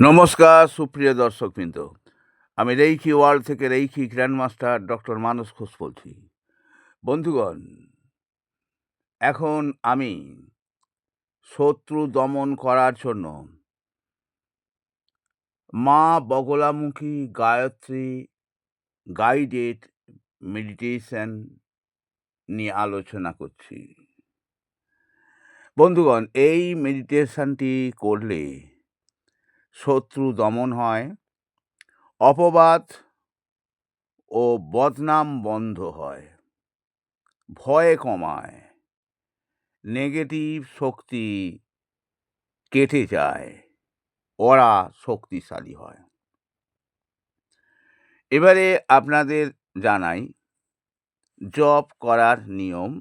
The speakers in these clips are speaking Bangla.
নমস্কার, সুপ্রিয় দর্শক দর্শকবৃন্দ। আমি রেইকি ওয়ার্ল্ড থেকে reiki grandmaster doctor Manas Ghosh বলছি। বন্ধুগণ, এখন আমি শত্রু দমন করার জন্য মা বগলামুখী গায়ত্রী গাইডেড মেডিটেশন নিয়ে আলোচনা করছি। বন্ধুগণ, এই মেডিটেশনটি করলে শত্রু দমন হয়, অপবাদ ও বদনাম বন্ধ হয়, ভয় কমায় নেগেটিভ শক্তি কেটে যায়, ওরা শক্তিশালী হয়। এবারে আপনাদের জানাই জব করার নিয়ম,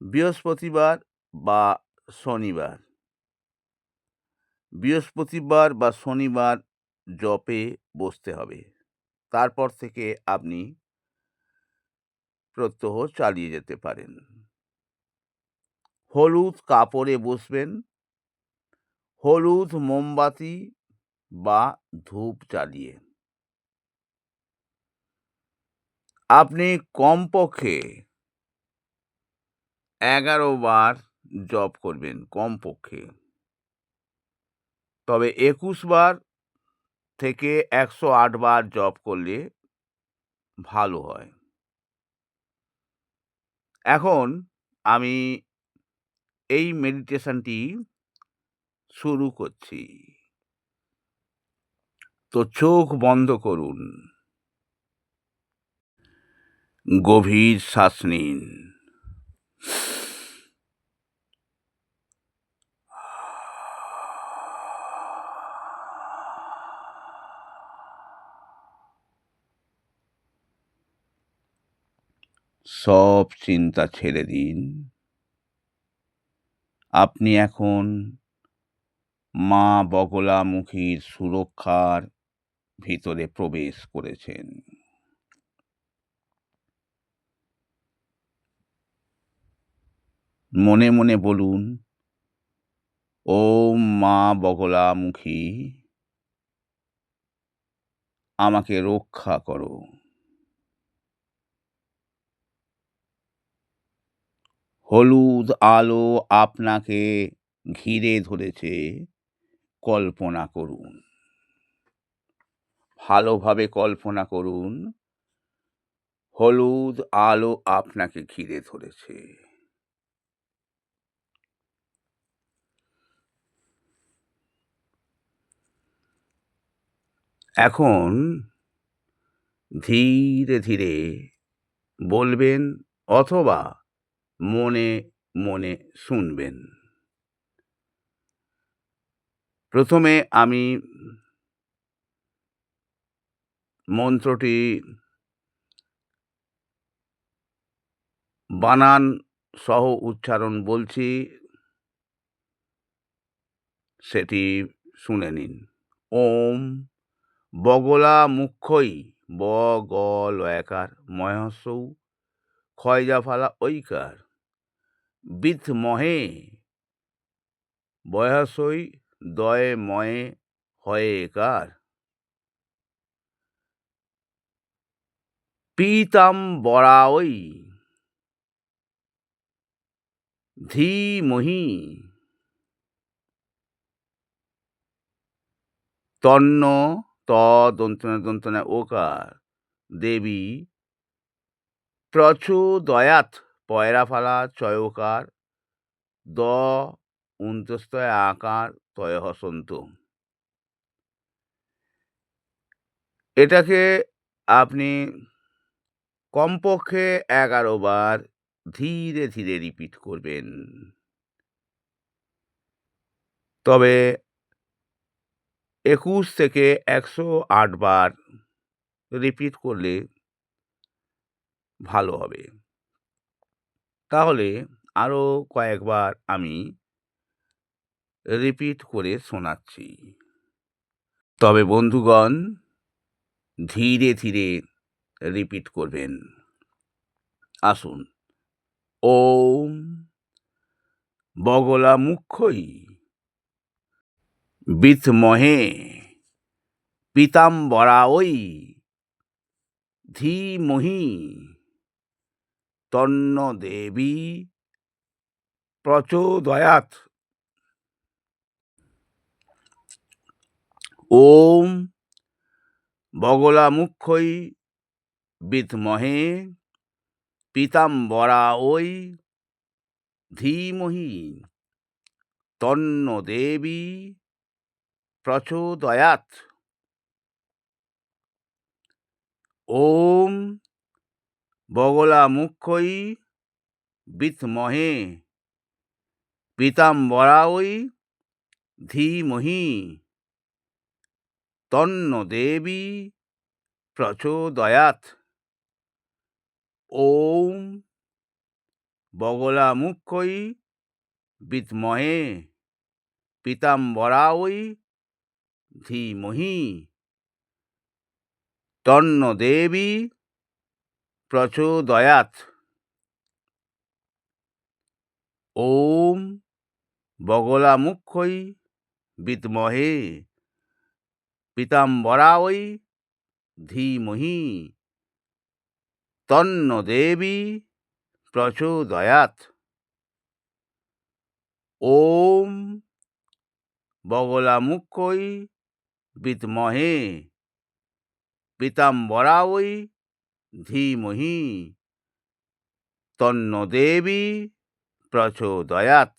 বৃহস্পতিবার বা শনিবার। বৃহস্পতিবার বা শনিবার জপে বসতে হবে। তারপর থেকে আপনি প্রত্যহ চালিয়ে যেতে পারেন। হলুদ কাপড়ে বসবেন। হলুদ, মোমবাতি বা ধূপ জ্বালিয়ে। আপনি কমপক্ষে এগারো বার জপ করবেন, কমপক্ষে। তবে একুশ বার থেকে একশো আট বার জপ করলে ভালো হয়। এখন আমি এই মেডিটেশনটি শুরু করছি। তো চোখ বন্ধ করুন। গভীর শ্বাস নিন। সব চিন্তা ছেড়ে দিন। আপনি এখন মা বগলামুখীর সুরক্ষার ভিতরে প্রবেশ করেছেন। মনে মনে বলুন ও মা বগলামুখী, আমাকে রক্ষা করো। হলুদ আলো আপনাকে ঘিরে ধরেছে। কল্পনা করুন। ভালোভাবে কল্পনা করুন। হলুদ আলো আপনাকে ঘিরে ধরেছে। এখন ধীরে ধীরে বলবেন, অথবা মনে মনে শুনবেন। প্রথমে আমি মন্ত্রটি বানান সহ উচ্চারণ বলছি, সেটি শুনে নিন। ওম বগলা মুখ্যই ব গ লয়াকার মহসৌ ক্ষয়জা ফালা ঐকার। বিথ মহে, বয়সই দয়ে ময়ে হয়ে একার। পিতাম বরাওই ধীমহি, তন্ন ত দন্তনা দন্তনা ওকার দেবী প্রচোদয়াত পয়রা ফালা চয়কার দ, উন্তস্তয় আকার, তয় হসন্ত। এটাকে আপনি কমপক্ষে এগারো বার ধীরে ধীরে রিপিট করবেন। তবে একুশ থেকে একশো আট বার রিপিট করলে ভালো হবে। তাহলে আরও কয়েকবার আমি রিপিট করে শোনাচ্ছি। তবে বন্ধুগণ, ধীরে ধীরে রিপিট করবেন। আসুন। ওম বগলা মুখ্যই বিথমহে পিতাম্বরা ওই ধীমহি। তন্ন দেবী প্রচোদয়াত ওম বগলামুক্ষই বিদ্মহে পিতাম্বরা ওই ধীমহি। তন্ন দেবী প্রচোদয়াত ওম বগলামুক্ষই বিদ্মহে পীতাম্বরা ওই ধীমহি, তন্ন দেবী প্রচোদয়াত ওম বগলামুক্ষই বিদ্মহে পীতাম্বরা ওই ধীমহি, তন্ন দেবী প্রচোদয়াত ওম বগলামুক্ষই বিদ্মহে পীতাম্বরা ওই ধীমহি, তন্ন দেবী প্রচোদয়াত ওম বগলামুক্ষই বিদ্মহে পীতাম্বরা ওই ধীমহি তন্ন দেবী প্রচোদয়াত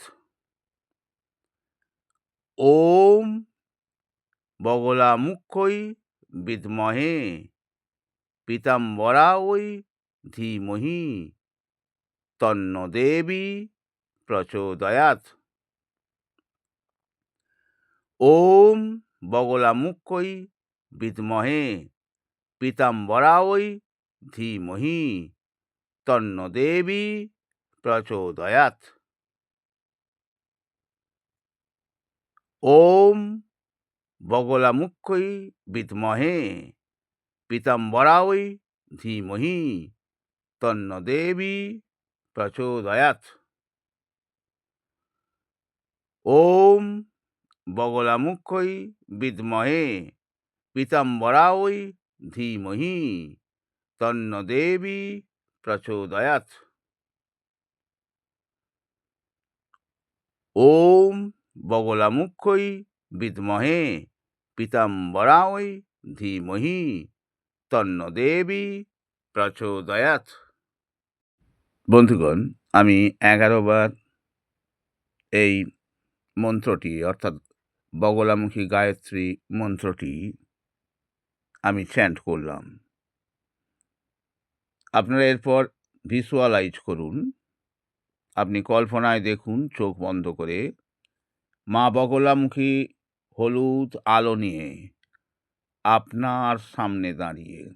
ওম বগলামুক্ষই বিদ্মহে পীতাম্বরা ওই ধীমহি তন্ন দেবী প্রচোদয়াত ওম বগলামুক্ষই বিদ্মহে পীতাম্বরা ওই ধীমহি তন্ন দেবী প্রচোদয়াত ওম বগলামুক্ষই বিদ্মহে পীতাম্বরা ওই ধীমহি তন্ন দেবী প্রচোদয়াত ওম বগলামুক্ষই বিদ্মহে পীতাম্বরা ওই ধীমহি তন্ন দেবী প্রচোদয়াত ওম বগলামুক্ষই বিদ্মহে পীতাম্বরা ওই ধীমহি, তন্ন দেবী প্রচোদয়াত বন্ধুগণ, আমি এগারো বার এই মন্ত্রটি, অর্থাৎ বগলামুখী গায়ত্রী মন্ত্রটি আমি চ্যান্ট করলাম। আপনারা এরপর ভিজুয়ালাইজ করুন। আপনি কল্পনায় দেখুন চোখ বন্ধ করে। মা বগলামুখী, হলুদ আলো নিয়ে আপনার সামনে দাঁড়িয়ে।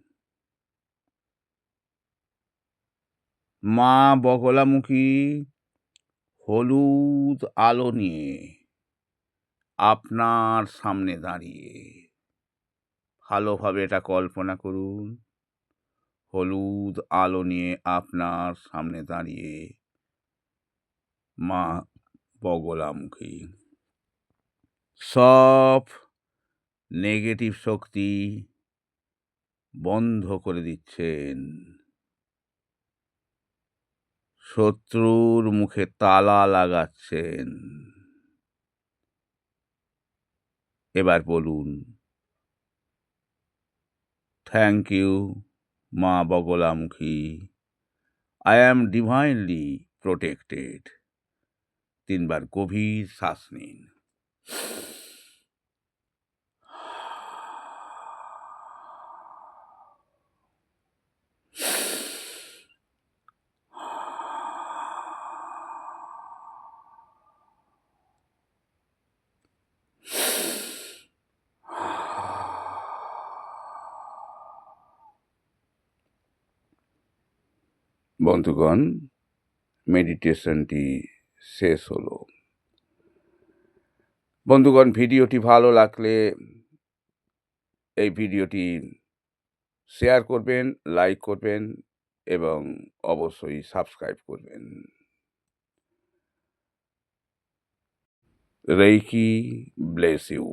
মা বগলামুখী, হলুদ আলো নিয়ে আপনার সামনে দাঁড়িয়ে। ভালোভাবে এটা কল্পনা করুন। হলুদ আলো নিয়ে আপনার সামনে দাঁড়িয়ে মা বগলামুখী। সব নেগেটিভ শক্তি বন্ধ করে দিচ্ছেন। শত্রুর মুখে তালা লাগাচ্ছেন। এবার বলুন thank you Ma Baglamukhi. I am divinely protected তিনবার গভীর শ্বাস নিন। বন্ধুগণ, মেডিটেশনটি শেষ হলো। বন্ধুগণ, ভিডিওটি ভালো লাগলে এই ভিডিওটি শেয়ার করবেন, লাইক করবেন এবং অবশ্যই সাবস্ক্রাইব করবেন। Reiki bless you.